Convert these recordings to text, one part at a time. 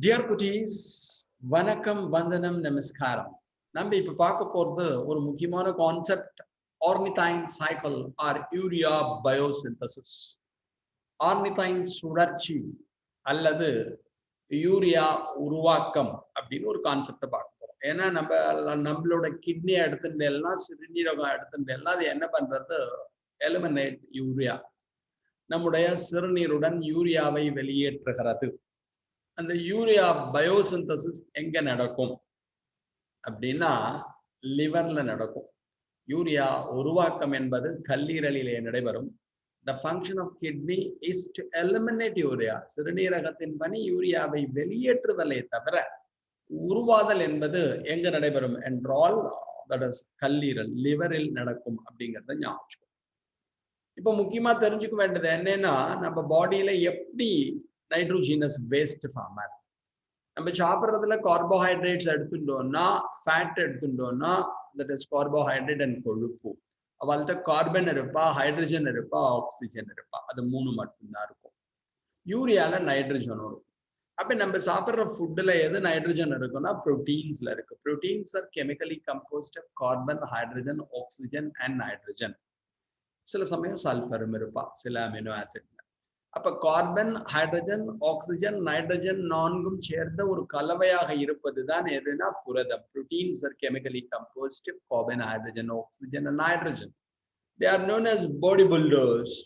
Dear குட்டீஸ் வணக்கம் வந்தனம் நமஸ்காரம். நம்ம இப்ப பார்க்க போறது ஒரு முக்கியமான concept ornithine cycle or urea biosynthesis ornithine சுழற்சி அல்லது யூரியா உருவாக்கம் அப்படின்னு ஒரு கான்செப்டை பார்க்க போறோம். ஏன்னா நம்ம நம்மளோட கிட்னி எடுத்துட்டு எல்லாம் சிறுநீரகம் எடுத்துட்டு எல்லாம் அது என்ன பண்றது? எலிமினேட் யூரியா நம்முடைய சிறுநீருடன் யூரியாவை வெளியேற்றுகிறது. அந்த யூரியா பயோசிந்தசிஸ் எங்க நடக்கும்? அப்படின்னா லிவர்ல நடக்கும். யூரியா உருவாக்கம் என்பது கல்லீரலிலே நடைபெறும். The function of kidney is to eliminate urea சிறுநீரகத்தின் பணி யூரியாவை வெளியேற்றுதலை தவிர உருவாதல் என்பது எங்க நடைபெறும்? என்றால் கல்லீரல் லிவரில் நடக்கும் அப்படிங்கிறத ஞாபகம் இப்போ முக்கியமா தெரிஞ்சுக்க வேண்டியது என்னன்னா நம்ம பாடியில எப்படி நைட்ரோஜினஸ் வேஸ்ட் ஃபார்மர் நம்ம சாப்பிட்றதுல கார்போஹைட்ரேட்ஸ் எடுத்துட்டோம்னா ஃபேட் எடுத்துட்டோம்னா தட் இஸ் கார்போஹைட்ரேட் அண்ட் கொழுப்பு. அவள்கிட்ட கார்பன் இருப்பா ஹைட்ரஜன் இருப்பா ஆக்சிஜன் இருப்பா. அது மூணு மட்டும்தான் இருக்கும். யூரியால நைட்ரஜன் வரும் அப்ப நம்ம சாப்பிட்ற ஃபுட்டுல எது நைட்ரஜன் இருக்குன்னா ப்ரோட்டீன்ஸ்ல இருக்கு. Proteins are chemically composed of carbon hydrogen oxygen and nitrogen சில சமயம் சல்ஃபரும் இருப்பா. சில அமினோ ஆசிட் அப்ப கார்பன் ஹைட்ரஜன் ஆக்சிஜன் நைட்ரஜன் நான்கும் சேர்ந்த ஒரு கலவையாக இருப்பது தான் எதுனா புரதம் proteins are chemically composed carbon hydrogen oxygen and nitrogen they are known as body builders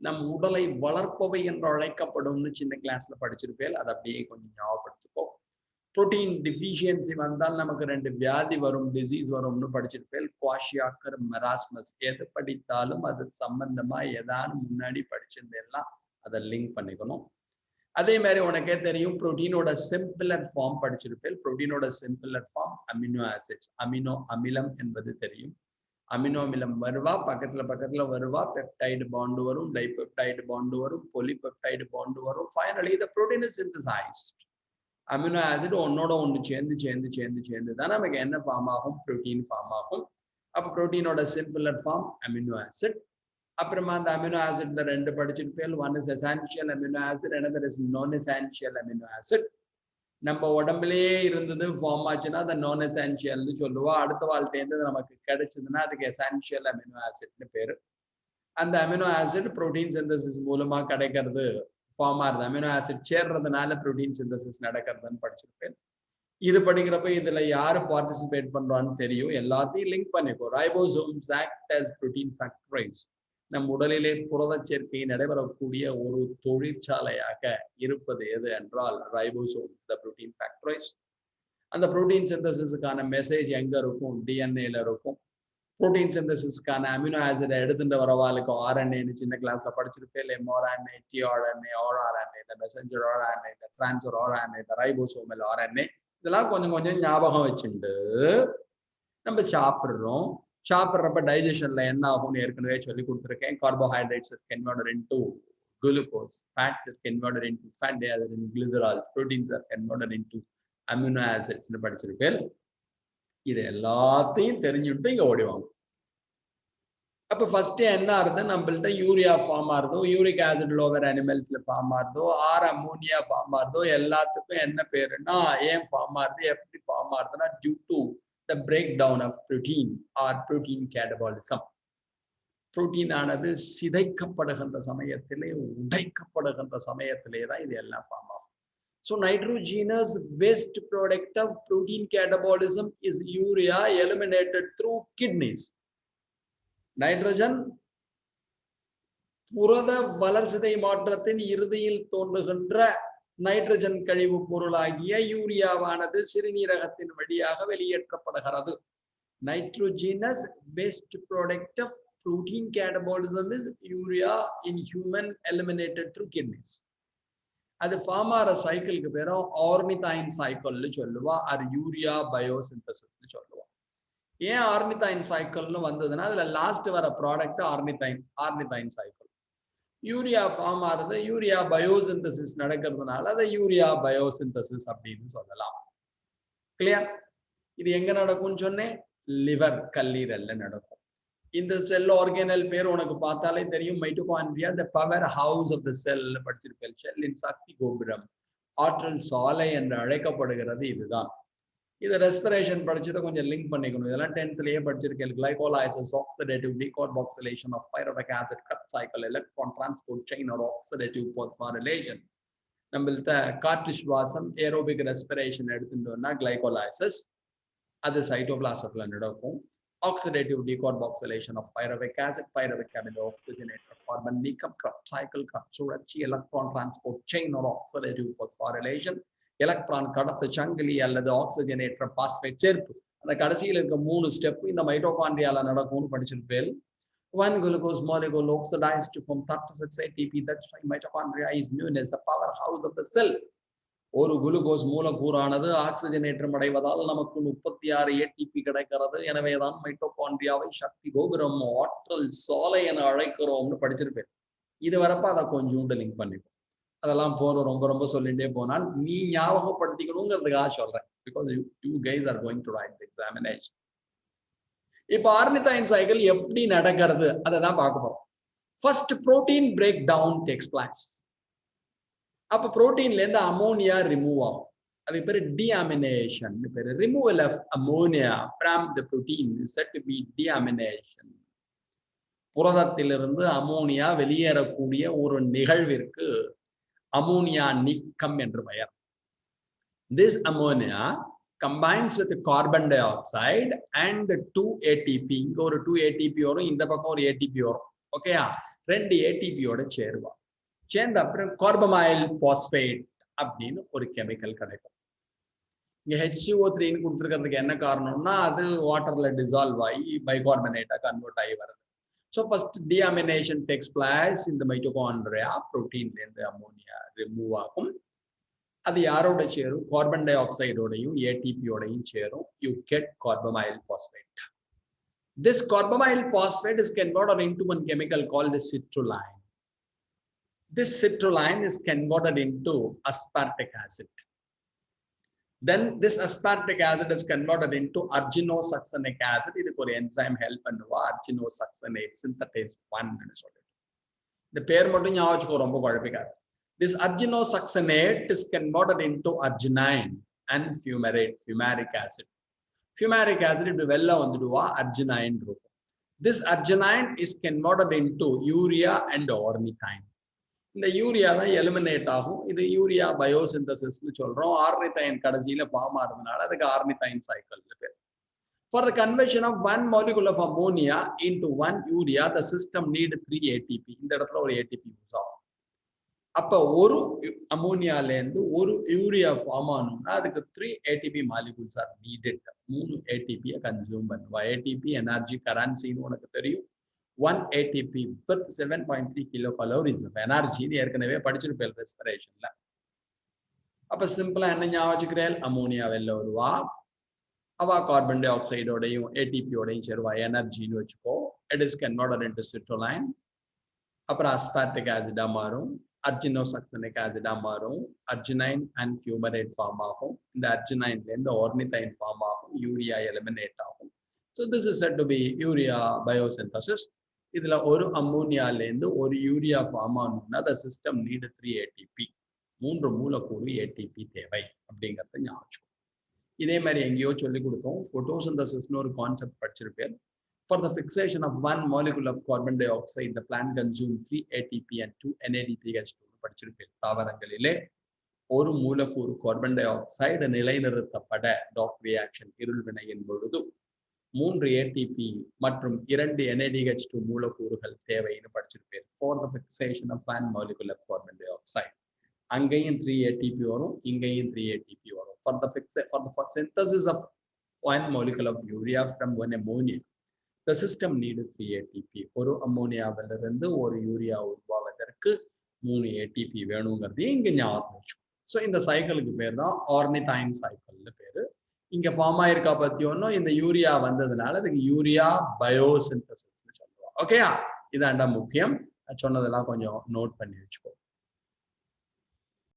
நம் உடலை வளர்ப்பவை என்று அழைக்கப்படும்னு சின்ன கிளாஸ்ல படிச்சிருப்பேன். அதை அப்படியே கொஞ்சம் ஞாபகப்படுத்த புரோட்டீன் டிஃபிஷியன்சி வந்தால் நமக்கு ரெண்டு வியாதி வரும் டிசீஸ் வரும்னு படிச்சிருப்பேன். குவாஷியாக்கர் மெராஸ்மஸ் எது படித்தாலும் அது சம்பந்தமா ஏதாவது முன்னாடி படிச்சிருந்தேன்னா அதை லிங்க் பண்ணிக்கணும். அதே மாதிரி உனக்கே தெரியும் புரோட்டீனோட சிம்பிளர் ஃபார்ம் படிச்சிருப்பேன். புரோட்டீனோட simpler form amino acids amino அமிலம் என்பது தெரியும். அமினோ அமிலம் வருவா பக்கத்துல பக்கத்துல வருவா. பெப்டைடு பாண்டு வரும் டைபெப்டைடு பாண்டு வரும் பொலிபெப்டைடு பாண்டு வரும். Finally the protein is synthesized amino acid ஒன்னோட ஒன்று சேர்ந்து சேர்ந்து சேர்ந்து சேர்ந்து தான் நமக்கு என்ன ஃபார்ம் ஆகும் ப்ரோட்டீன் ஃபார்ம் ஆகும் அப்போ ப்ரோட்டீனோட சிம்பிளர் ஃபார்ம் அமினோ ஆசிட் அப்புறமா அந்த அமினோ ஆசிட்ல ரெண்டு படிச்சுட்டு பேர் one is essential amino acid another is non essential amino acid நம்ம உடம்புலயே இருந்தது ஃபார்ம் ஆச்சுன்னா அதை நான் எசான்ஷியல்னு சொல்லுவோம் அடுத்த வாழ்க்கையிலேருந்து நமக்கு கிடைச்சதுன்னா அதுக்கு எசான்ஷியல் அமினோ ஆசிட்னு பேரு அந்த அமினோ ஆசிட் ப்ரோட்டீன் சிந்தசிஸ் மூலமா கிடைக்கிறது ஃபார்ம் ஆகுது அமினோ ஆசிட் சேர்றதுனால ப்ரோட்டீன் சிந்தசிஸ் நடக்கிறதுன்னு படிச்சிருப்பேன். இது படிக்கிறப்ப இதுல யாரு பார்ட்டிசிபேட் பண்றான்னு தெரியும். எல்லாத்தையும் லிங்க் பண்ணிப்போம் ribosomes act as protein factories நம் உடலிலே புரத சேர்க்கை நடைபெறக்கூடிய ஒரு தொழிற்சாலையாக இருப்பது எது என்றால் ரைபோசோம்ஸ் த ப்ரோட்டீன் ஃபேக்டரிஸ் அந்த ப்ரோட்டீன் சிந்தசிஸுக்கான மெசேஜ் எங்க இருக்கும்? டிஎன்ஏல இருக்கும். புரோட்டீன் சிந்தசிஸ்க்கான அமினோ ஆசிட் எடுத்துட்டு வரவாளுக்கு ஆர்என்ஏன்னு சின்ன கிளாஸ்ல படிச்சிருப்பேன் எம்ஆர்என்ஏ டிஆர்என்ஏ ஆர்ஆர்என்ஏ இந்த மெசஞ்சர் ஆர்ஆர்என்ஏ இந்த டிரான்ஸ்ஃபர் ஆர்ஆர்என்ஏ இந்த ரைபோசோமல் ஆர்என்ஏ இதெல்லாம் கொஞ்சம் கொஞ்சம் ஞாபகம் வச்சுட்டு நம்ம சாப்பிட்றோம். சாப்பிட்றப்ப டைஜஷன்ல என்ன ஆகும்னு ஏற்கனவே சொல்லி கொடுத்துருக்கேன். Carbohydrates converted into glucose fats converted into fat in glycerol proteins are converted into amino ஆசிட்ஸ்னு படிச்சிருப்பேன். இது எல்லாத்தையும் தெரிஞ்சுட்டு இங்க ஓடிவாங்க அப்ப ஃபர்ஸ்ட் என்ன ஆறுது நம்மள்ட்ட யூரியா ஃபார்ம் ஆறுதோ யூரிக் ஆசிட் லோவர் அனிமல்ஸ்ல ஃபார்ம் ஆறுதோ ஆர் அமோனியா ஃபார்ம் ஆறுதோ எல்லாத்துக்கும் என்ன பேருன்னா ஏன் ஃபார்ம் ஆறுது எப்படி form ஆறுதுன்னா due to the break down of protein or protein catabolism protein ஆனது சிதைக்கப்படுகின்ற சமயத்திலே உடைக்கப்படுகின்ற சமயத்திலே தான் இது எல்லாம் ஃபார்ம் ஆகும். So nitrogenous waste product of protein catabolism is urea eliminated through kidneys nitrogen புரத வளர்சிதை மாற்றத்தின் இறுதியில் தோன்றுகின்ற நைட்ரஜன் கழிவு பொருளாகிய யூரியாவானது சிறுநீரகத்தின் வழியாக வெளியேற்றப்படுகிறது. Nitrogenous waste product of protein catabolism is urea in human eliminated through kidneys. அது ஃபார்ம் ஆகிற சைக்கிளுக்கு பேரும் ஆர்னிதைன் சைக்கிள்னு சொல்லுவா. அது யூரியா பயோசிந்தசிஸ்னு சொல்லுவோம் ஏன் ஆர்னிதைன் சைக்கிள்னு வந்ததுன்னா அதுல லாஸ்ட் வர product ornithine ornithine cycle urea form ஆகுது யூரியா பயோசிந்தசிஸ் நடக்கிறதுனால அதை யூரியா பயோசிந்தசிஸ் அப்படின்னு சொல்லலாம். கிளியர் இது எங்க நடக்கும்னு சொன்னேன்? லிவர் கல்லீரல்ல நடக்கும். இந்த செல் ஆர்கனல் பேர் உனக்கு பார்த்தாலே தெரியும். Mitochondria the power house of the cell படிச்சிருப்பேன். Cell இன் சக்தி கோபுரம் ஆற்றல் சாலை என்று அழைக்கப்படுகிறது இதுதான். இது ரெஸ்பிரேஷன் படிச்சதை கொஞ்சம் லிங்க் பண்ணிக்கணும். இதெல்லாம் டென்த்லயே படிச்சிருக்கேன். Glycolysis oxidative decarboxylation of pyruvic acid krebs cycle electron transport chain or oxidative phosphorylation நம்மள்ட்ட காற்று சுவாசம் ஏரோபிக் ரெஸ்பிரேஷன் எடுத்துட்டோம்னா கிளைகோலைசஸ் அது சைட்டோபிளாசத்துல நடக்கும். Oxidative decarboxylation of pyruvic acid pyruvic அமில ஆக்சிஜனேட்டர் கார்பன் நீக்கம் கிரப் சைக்கிள் கிரப் சுழற்சி electron transport chain or oxidative phosphorylation electron கடத்த சங்கிலி அல்லது ஆக்சிஜனேற்ற பாஸ்பேட் சேர்ப்பு அந்த கடைசியில் இருக்க மூணு ஸ்டெப் இந்த மைட்டோகாண்ட்ரியால நடக்கும்னு படிச்சிருப்பேன் One glucose molecule oxidized to form 36 ATP. That's why mitochondria is known as the powerhouse of the cell. ஒரு குளுக்கோஸ் மூலக்கூறானது ஆக்சிஜனேற்றம் அடைவதால் நமக்கு முப்பத்தி ஆறு ஏடிபி கிடைக்கிறது எனவேதான் மைட்டோகாண்ட்ரியாவை சக்தி கோபுரம் ஆற்றல் சோலை என அழைக்கிறோம்னு படிச்சிருப்பேன் இது வரப்ப அதை கொஞ்சோண்டு லிங்க் பண்ணிப்போம் அதெல்லாம் போறோம் ரொம்ப ரொம்ப சொல்லிட்டே போனால் நீ ஞாபகப்படுத்திக்கணுங்கிறதுக்காக சொல்றேன். Because you guys are going to write examination இப்போ ஆர்னிதைன் சைக்கிள் எப்படி நடக்கிறது அதை தான் பார்க்க போறோம். First protein break down takes place அப்ப புரோட்டீன்ல இருந்து அமோனியா ரிமூவ் ஆகும். அது பேரு டிஅமினேஷன் பேரு. Removal of ammonia from the protein said be deamination புரதத்திலிருந்து ammonia வெளியேறக்கூடிய ஒரு நிகழ்விற்கு அமோனியா நீக்கம் என்று பெயர். This ammonia combines with carbon dioxide and two ATP இங்க ஒரு டூ ஏடிபி வரும் இந்த பக்கம் ஒரு ஏடிபி வரும். ஓகேயா ரெண்டு ஏடிபியோட சேருவா. சேர்ந்த அப்புறம் கார்பமாயில் பாஸ்பேட் அப்படின்னு ஒரு கெமிக்கல் கிடைக்கும். இங்க ஹெச்ஓ த்ரீன்னு கொடுத்துருக்கிறதுக்கு என்ன காரணம்னா அது வாட்டர்ல டிசால்வ் ஆகி பைகார்பனேட்டா கன்வெர்ட் ஆகி வருது. ஸோ ஃபர்ஸ்ட் டிஅமினேஷன் டெக்ஸ் பிளாஸ் இந்த மைட்டோகாண்ட்ரியா புரோட்டீன்ல இருந்து அமோனியா ரிமூவ் ஆகும் அது யாரோட சேரும் கார்பன் டை ஆக்சைடோடையும் ஏடிபியோடையும் சேரும் you get carbamyl phosphate this carbamyl phosphate is converted into one chemical called citrulline this citrulline is converted into aspartic acid. then this aspartic acid is converted into arginosuccinic acid. This requires enzyme help and arginosuccinate synthetase 1. The pair This arginosuccinate is converted into arginine and fumarate, fumaric acid. Fumaric acid is arginine. This arginine is converted into urea and ornithine. இந்த urea தான் eliminate ஆகும். இது urea பயோசிந்தசிஸ்னு சொல்றோம். ஆர்னிதைன் கடைசியில form ஆகிறதுனால அதுக்கு ornithine cycle பேர். For the conversion of one molecule of ammonia into one urea the system need three ATP இந்த இடத்துல ஒரு ஏடிபி யூஸ் ஆகும். அப்ப ஒரு அமோனியாலேருந்து ஒரு யூரியா ஃபார்ம் ஆகணும்னா அதுக்கு three ATP molecules are needed மூணு ஏடிபியை கன்சியூம் பண்ணுவா. ஏடிபி எனர்ஜி கரன்சின்னு உனக்கு தெரியும். ஒன் ஏடிபி முப்பத்தி seven point three kilo calories எனர்ஜின்னு ஏற்கனவே படிச்சிருப்பேன் ரெஸ்பிரேஷன்ல அப்ப சிம்பிளா என்ன ஞாபகம் வச்சுக்கிறேன்? அமோனியா வெளில வருவா அவா கார்பன் டை ஆக்சைடோடையும் ஏடிபியோடையும் சேருவா எனர்ஜின்னு வச்சுக்கோ. It is converted into citrulline அப்புறம் அஸ்பார்டிக் ஆசிடா மாறும். அர்ஜினோசக்சனிக் ஆசிடா மாறும். அர்ஜினைன் அண்ட் ஃபியூமரேட் ஃபார்ம் ஆகும். இந்த அர்ஜினைன்ல இருந்து ஆர்னிதைன் ஃபார்ம் ஆகும். யூரியா எலிமினேட் ஆகும். So this is said to be urea biosynthesis இதுல ஒரு அம்மோனியால இருந்து ஒரு யூரியா ஃபார்ம் ஆகணும்னா the system need three ATP மூன்று மூலக்கூறு ஏடிபி தேவை அப்படிங்கிறத ஞாபகம் இதே மாதிரி எங்கேயோ சொல்லி கொடுத்தோம். ஃபோட்டோசிந்தசிஸ்னு ஒரு concept படிச்சிருப்பேன். For the fixation of one molecule of carbon dioxide the plant consume three ATP and two NADPH two படிச்சிருப்பேன். தாவரங்களிலே ஒரு மூலக்கூறு கார்பன் டை ஆக்சைடு நிலைநிறுத்தப்பட டாக் ரியாக்ஷன் இருள் வினையின் பொழுது மூன்று ஏடிபி மற்றும் இரண்டு என்ஏடிஹெச் டூ மூலக்கூறுகள் தேவைன்னு படிச்சிருப்பேன். For the fixation of one molecular carbon dioxide அங்கேயும் த்ரீ ஏடிபி வரும் இங்கேயும் த்ரீ ஏடிபி வரும். For the fix for the synthesis of one molecule of urea from one ammonia the system need three ATP ஒரு அமோனியாவிலிருந்து ஒரு urea உருவாவதற்கு மூணு ATP வேணுங்கிறதையும் இங்கே ஞாபகம் வச்சுக்கணும் ஸோ இந்த சைக்கிளுக்கு பேர் தான் ஆர்னிதைன் சைக்கிள் இங்க ஃபார்ம் ஆயிருக்கா பத்தி ஒன்றும் இந்த யூரியா வந்ததுனால அதுக்கு யூரியா பயோசிந்தசிஸ்னு சொல்லுவோம். ஓகேயா இதாண்டா முக்கியம். சொன்னதெல்லாம் கொஞ்சம் நோட் பண்ணி வச்சுக்கோ.